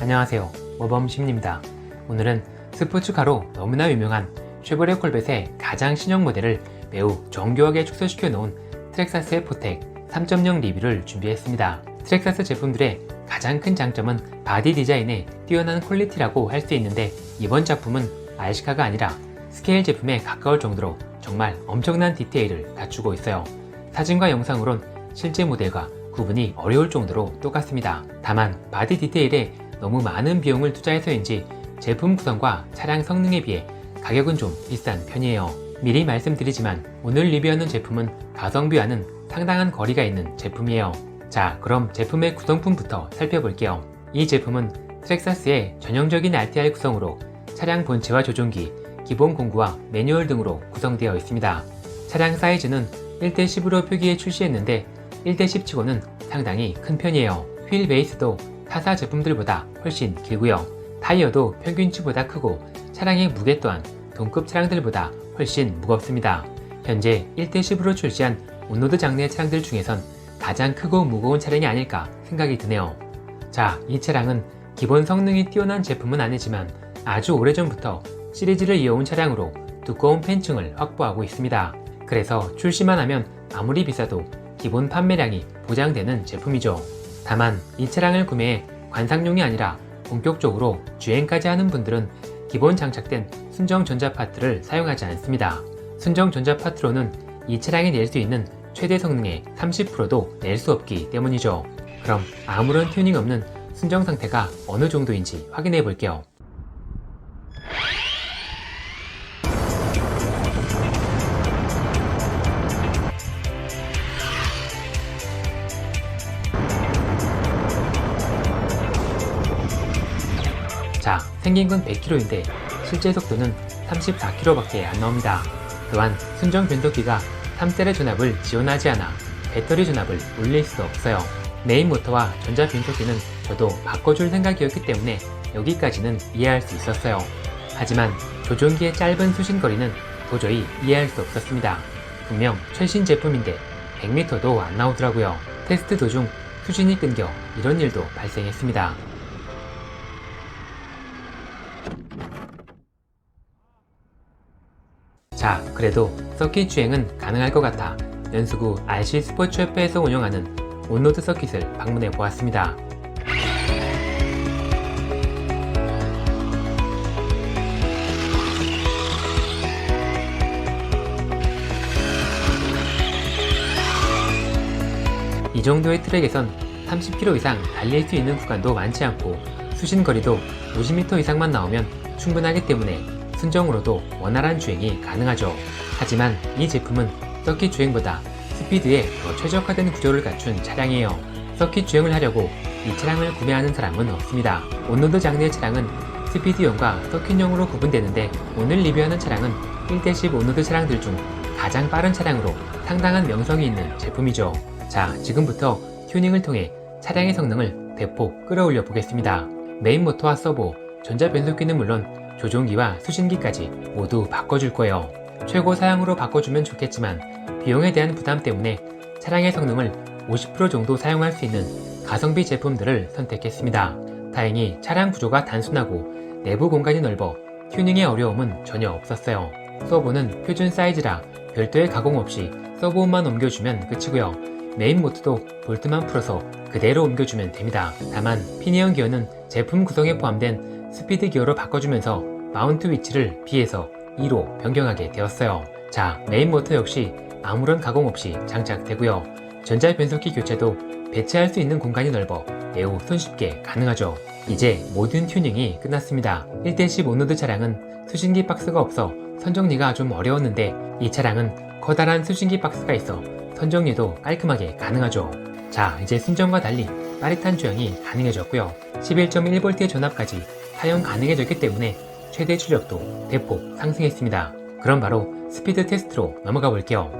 안녕하세요. 모범시민입니다. 오늘은 스포츠카로 너무나 유명한 쉐보레 콜벳의 가장 신형 모델을 매우 정교하게 축소시켜 놓은 트렉사스 F-텍 3.0 리뷰를 준비했습니다. 트렉사스 제품들의 가장 큰 장점은 바디 디자인의 뛰어난 퀄리티라고 할 수 있는데 이번 작품은 RC카가 아니라 스케일 제품에 가까울 정도로 정말 엄청난 디테일을 갖추고 있어요. 사진과 영상으론 실제 모델과 구분이 어려울 정도로 똑같습니다. 다만 바디 디테일에 너무 많은 비용을 투자해서인지 제품 구성과 차량 성능에 비해 가격은 좀 비싼 편이에요. 미리 말씀드리지만 오늘 리뷰하는 제품은 가성비와는 상당한 거리가 있는 제품이에요. 자, 그럼 제품의 구성품부터 살펴볼게요. 이 제품은 트렉사스의 전형적인 RTR 구성으로 차량 본체와 조종기, 기본 공구와 매뉴얼 등으로 구성되어 있습니다. 차량 사이즈는 1대10으로 표기해 출시했는데 1대10 치고는 상당히 큰 편이에요. 휠 베이스도 타사 제품들보다 훨씬 길고요. 타이어도 평균치보다 크고 차량의 무게 또한 동급 차량들보다 훨씬 무겁습니다. 현재 1대10으로 출시한 온로드 장르의 차량들 중에선 가장 크고 무거운 차량이 아닐까 생각이 드네요. 자, 이 차량은 기본 성능이 뛰어난 제품은 아니지만 아주 오래전부터 시리즈를 이어온 차량으로 두꺼운 팬층을 확보하고 있습니다. 그래서 출시만 하면 아무리 비싸도 기본 판매량이 보장되는 제품이죠. 다만 이 차량을 구매해 관상용이 아니라 본격적으로 주행까지 하는 분들은 기본 장착된 순정 전자 파트를 사용하지 않습니다. 순정 전자 파트로는 이 차량이 낼 수 있는 최대 성능의 30%도 낼 수 없기 때문이죠. 그럼 아무런 튜닝 없는 순정 상태가 어느 정도인지 확인해 볼게요. 생긴 건 100km인데 실제 속도는 34km밖에 안 나옵니다. 또한 순정 변속기가 3셀의 전압을 지원하지 않아 배터리 전압을 올릴 수 없어요. 메인 모터와 전자 변속기는 저도 바꿔줄 생각이었기 때문에 여기까지는 이해할 수 있었어요. 하지만 조종기의 짧은 수신 거리는 도저히 이해할 수 없었습니다. 분명 최신 제품인데 100m도 안 나오더라고요. 테스트 도중 수신이 끊겨 이런 일도 발생했습니다. 자, 그래도 서킷 주행은 가능할 것 같아 연수구 RC 스포츠협회에서 운영하는 온로드 서킷을 방문해 보았습니다. 이 정도의 트랙에선 30km 이상 달릴 수 있는 구간도 많지 않고 수신 거리도 50m 이상만 나오면 충분하기 때문에 순정으로도 원활한 주행이 가능하죠. 하지만 이 제품은 서킷 주행보다 스피드에 더 최적화된 구조를 갖춘 차량이에요. 서킷 주행을 하려고 이 차량을 구매하는 사람은 없습니다. 온로드 장르의 차량은 스피드용과 서킷용으로 구분되는데 오늘 리뷰하는 차량은 1대10 온로드 차량들 중 가장 빠른 차량으로 상당한 명성이 있는 제품이죠. 자, 지금부터 튜닝을 통해 차량의 성능을 대폭 끌어올려 보겠습니다. 메인 모터와 서보, 전자 변속기는 물론 조종기와 수신기까지 모두 바꿔줄 거예요. 최고 사양으로 바꿔주면 좋겠지만 비용에 대한 부담 때문에 차량의 성능을 50% 정도 사용할 수 있는 가성비 제품들을 선택했습니다. 다행히 차량 구조가 단순하고 내부 공간이 넓어 튜닝의 어려움은 전혀 없었어요. 서보는 표준 사이즈라 별도의 가공 없이 서브홈만 옮겨주면 끝이고요. 메인 모터도 볼트만 풀어서 그대로 옮겨주면 됩니다. 다만 피니언 기어는 제품 구성에 포함된 스피드 기어로 바꿔주면서 마운트 위치를 B에서 E로 변경하게 되었어요. 자, 메인 모터 역시 아무런 가공 없이 장착되고요. 전자 변속기 교체도 배치할 수 있는 공간이 넓어 매우 손쉽게 가능하죠. 이제 모든 튜닝이 끝났습니다. 1대10 온로드 차량은 수신기 박스가 없어 선정리가 좀 어려웠는데 이 차량은 커다란 수신기 박스가 있어 선정리도 깔끔하게 가능하죠. 자, 이제 순정과 달리 빠릿한 주행이 가능해졌고요. 11.1V의 전압까지 사용 가능해졌기 때문에 최대 출력도 대폭 상승했습니다. 그럼 바로 스피드 테스트로 넘어가 볼게요.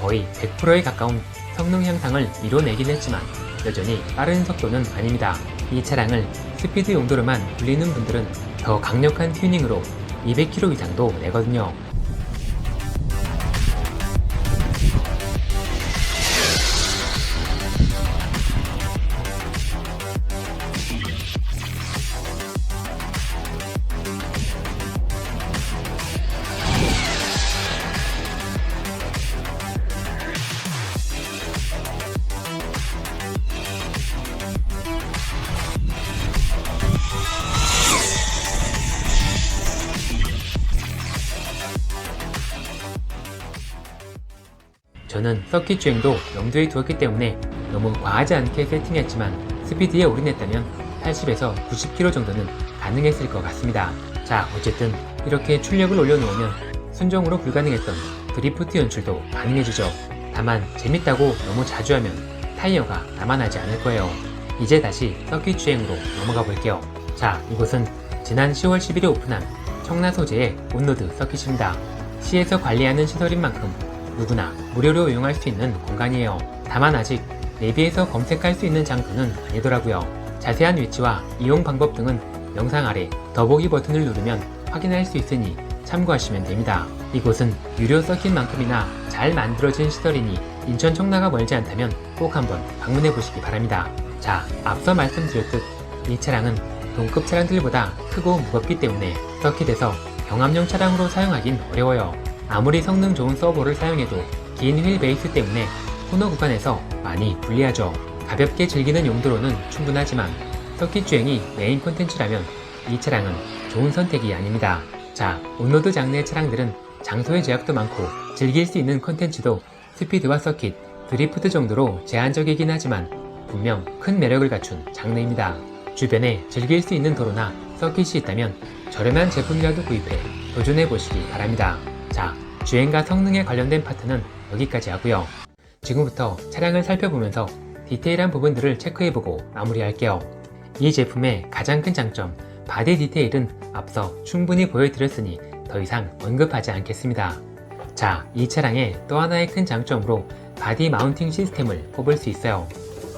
거의 100%에 가까운 성능 향상을 이뤄내긴 했지만 여전히 빠른 속도는 아닙니다. 이 차량을 스피드 용도로만 불리는 분들은 더 강력한 튜닝으로 200km 이상도 내거든요. 저는 서킷 주행도 염두에 두었기 때문에 너무 과하지 않게 세팅했지만 스피드에 올인했다면 80에서 90km 정도는 가능했을 것 같습니다. 자, 어쨌든 이렇게 출력을 올려놓으면 순정으로 불가능했던 드리프트 연출도 가능해지죠. 다만 재밌다고 너무 자주 하면 타이어가 남아나지 않을 거예요. 이제 다시 서킷 주행으로 넘어가 볼게요. 자, 이곳은 지난 10월 10일에 오픈한 청라 소재의 온로드 서킷입니다. 시에서 관리하는 시설인 만큼 누구나 무료로 이용할 수 있는 공간이에요. 다만 아직 내비에서 검색할 수 있는 장소는 아니더라고요. 자세한 위치와 이용 방법 등은 영상 아래 더보기 버튼을 누르면 확인할 수 있으니 참고하시면 됩니다. 이곳은 유료 서킷만큼이나 잘 만들어진 시설이니 인천 청라가 멀지 않다면 꼭 한번 방문해 보시기 바랍니다. 자, 앞서 말씀드렸듯 이 차량은 동급 차량들보다 크고 무겁기 때문에 서킷에서 경합용 차량으로 사용하긴 어려워요. 아무리 성능 좋은 서버를 사용해도 긴 휠 베이스 때문에 코너 구간에서 많이 불리하죠. 가볍게 즐기는 용도로는 충분하지만 서킷 주행이 메인 콘텐츠라면 이 차량은 좋은 선택이 아닙니다. 자, 온로드 장르의 차량들은 장소의 제약도 많고 즐길 수 있는 콘텐츠도 스피드와 서킷, 드리프트 정도로 제한적이긴 하지만 분명 큰 매력을 갖춘 장르입니다. 주변에 즐길 수 있는 도로나 서킷이 있다면 저렴한 제품이라도 구입해 도전해 보시기 바랍니다. 자, 주행과 성능에 관련된 파트는 여기까지 하고요. 지금부터 차량을 살펴보면서 디테일한 부분들을 체크해보고 마무리할게요. 이 제품의 가장 큰 장점, 바디 디테일은 앞서 충분히 보여드렸으니 더 이상 언급하지 않겠습니다. 자, 이 차량의 또 하나의 큰 장점으로 바디 마운팅 시스템을 꼽을 수 있어요.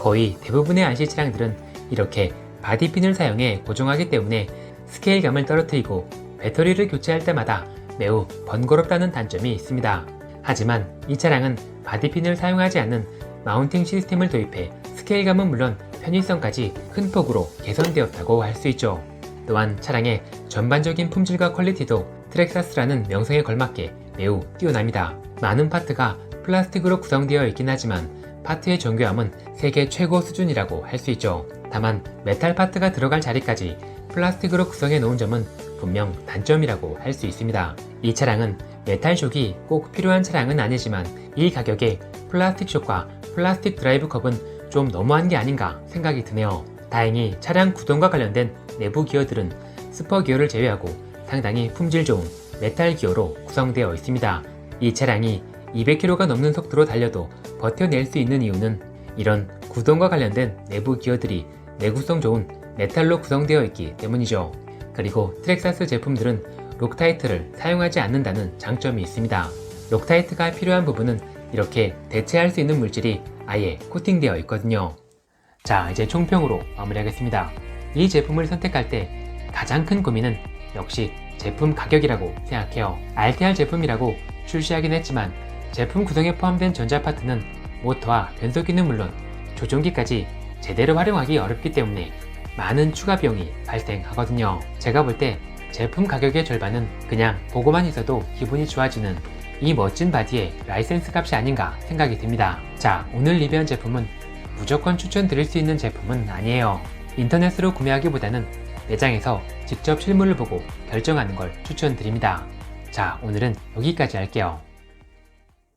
거의 대부분의 안시 차량들은 이렇게 바디핀을 사용해 고정하기 때문에 스케일감을 떨어뜨리고 배터리를 교체할 때마다 매우 번거롭다는 단점이 있습니다. 하지만 이 차량은 바디핀을 사용하지 않는 마운팅 시스템을 도입해 스케일감은 물론 편의성까지 큰 폭으로 개선되었다고 할 수 있죠. 또한 차량의 전반적인 품질과 퀄리티도 트렉사스라는 명성에 걸맞게 매우 뛰어납니다. 많은 파트가 플라스틱으로 구성되어 있긴 하지만 파트의 정교함은 세계 최고 수준이라고 할 수 있죠. 다만 메탈 파트가 들어갈 자리까지 플라스틱으로 구성해 놓은 점은 분명 단점이라고 할 수 있습니다. 이 차량은 메탈 숍이 꼭 필요한 차량은 아니지만 이 가격에 플라스틱 숍과 플라스틱 드라이브 컵은 좀 너무한 게 아닌가 생각이 드네요. 다행히 차량 구동과 관련된 내부 기어들은 스퍼 기어를 제외하고 상당히 품질 좋은 메탈 기어로 구성되어 있습니다. 이 차량이 200km가 넘는 속도로 달려도 버텨낼 수 있는 이유는 이런 구동과 관련된 내부 기어들이 내구성 좋은 메탈로 구성되어 있기 때문이죠. 그리고 트렉사스 제품들은 록타이트를 사용하지 않는다는 장점이 있습니다. 록타이트가 필요한 부분은 이렇게 대체할 수 있는 물질이 아예 코팅되어 있거든요. 자, 이제 총평으로 마무리하겠습니다. 이 제품을 선택할 때 가장 큰 고민은 역시 제품 가격이라고 생각해요. RTR 제품이라고 출시하긴 했지만 제품 구성에 포함된 전자 파트는 모터와 변속기는 물론 조종기까지 제대로 활용하기 어렵기 때문에 많은 추가 비용이 발생하거든요. 제가 볼 때 제품 가격의 절반은 그냥 보고만 있어도 기분이 좋아지는 이 멋진 바디의 라이센스 값이 아닌가 생각이 듭니다. 자, 오늘 리뷰한 제품은 무조건 추천드릴 수 있는 제품은 아니에요. 인터넷으로 구매하기보다는 매장에서 직접 실물을 보고 결정하는 걸 추천드립니다. 자, 오늘은 여기까지 할게요.